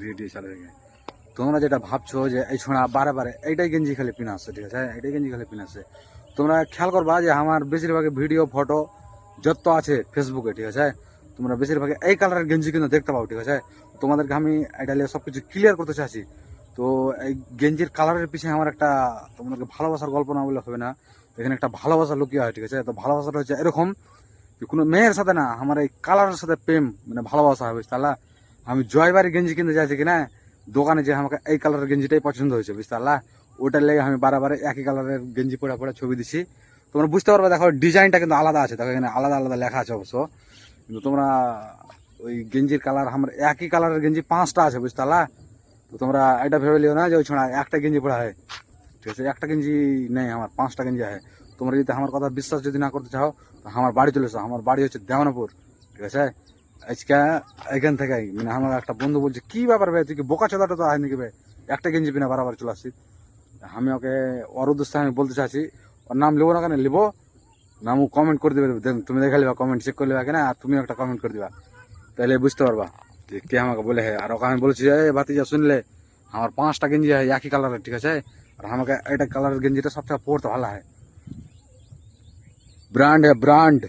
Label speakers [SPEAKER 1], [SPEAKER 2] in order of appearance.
[SPEAKER 1] Video চালু হয়ে গেছে তোমরা যেটা ভাবছ যে, এই ছোঁড়া বারে বারে, এইটাই গেঞ্জি খালি পিনা আসছে ঠিক আছে? এইটাই গেঞ্জি খালি পিনা আসছে তোমরা খেয়াল করবা যে, আমার বেশিরভাগ ভিডিও, ফটো যত আছে ফেসবুকে ঠিক আছে? তোমরা বেশিরভাগ এই কালারের গেঞ্জি কিন্তু দেখতে পাও, ঠিক আছে? তোমাদেরকে আমি এটা নিয়ে সবকিছু ক্লিয়ার করতে চাইছি। তো এই গেঞ্জির কালারের পিছনে আমার একটা, তোমাদেরকে ভালোবাসার গল্প না বললে হবে না। এখানে একটা ভালোবাসা লুকিয়ে হয়, ঠিক আছে? তো ভালোবাসাটা হচ্ছে এরকম কোনো মেয়ের সাথে না, আমার এই কালারের সাথে প্রেম মানে ভালোবাসা হবে তাহলে আমি জয়বাড়ি গেঞ্জি কিনতে চাইছি কিনা, দোকানে যে আমাকে এই কালারের গেঞ্জিটাই পছন্দ হয়েছে, বুঝতে পারলা? ওটার লেগে আমি বারে একই কালারের গেঞ্জি পরে পরে ছবি দিছি। তোমরা বুঝতে পারবে, দেখো, ডিজাইনটা কিন্তু আলাদা আছে, দেখো, এখানে আলাদা আলাদা লেখা আছে অবশ্য। কিন্তু তোমরা ওই গেঞ্জির কালার আমার একই কালারের গেঞ্জি পাঁচটা আছে, বুঝতে পারলা? তো তোমরা এটা ভেবে লিও না যে ওই ছোড়া একটা গেঞ্জি পড়া হয় ঠিক আছে, একটা গেঞ্জি নেই আমার, পাঁচটা গেঞ্জি আছে তোমরা যদি আমার কথা বিশ্বাস যদি না করতে চাও, তো আমার বাড়ি চলে এসো, আমার বাড়ি হচ্ছে দেওয়ানপুর। ঠিক আছে? আজকে এখান থেকে মানে আমার একটা বন্ধু বলছে, কি ব্যাপার ভাই, তুই কি বোকা চোদাটা তো হয় নাকি ভাই? একটা গেঞ্জি পিনা বারবার চলে আসছি। আমি ওকে ওর উদ্দেশ্যে আমি বলতে চাইছি, ওর নাম লিবো না কেন? লিবো? নাম কমেন্ট করে দেবে। তুমি দেখে লিবা কমেন্ট চেক করে লিবা, কেনা? আর তুমি একটা কমেন্ট করে দিবা। তাহলে বুঝতে পারবা যে কে আমাকে বলে হ্যাঁ আর ওকে আমি বলছি যে বাতিজা শুনলে? আমার পাঁচটা গেঞ্জি হয় একই কালারের ঠিক আছে? আর আমাকে এটা কালারের গেঞ্জিটা সবথেকে পড়তে ভালো হয় ব্র্যান্ড হ্যাঁ ব্র্যান্ড।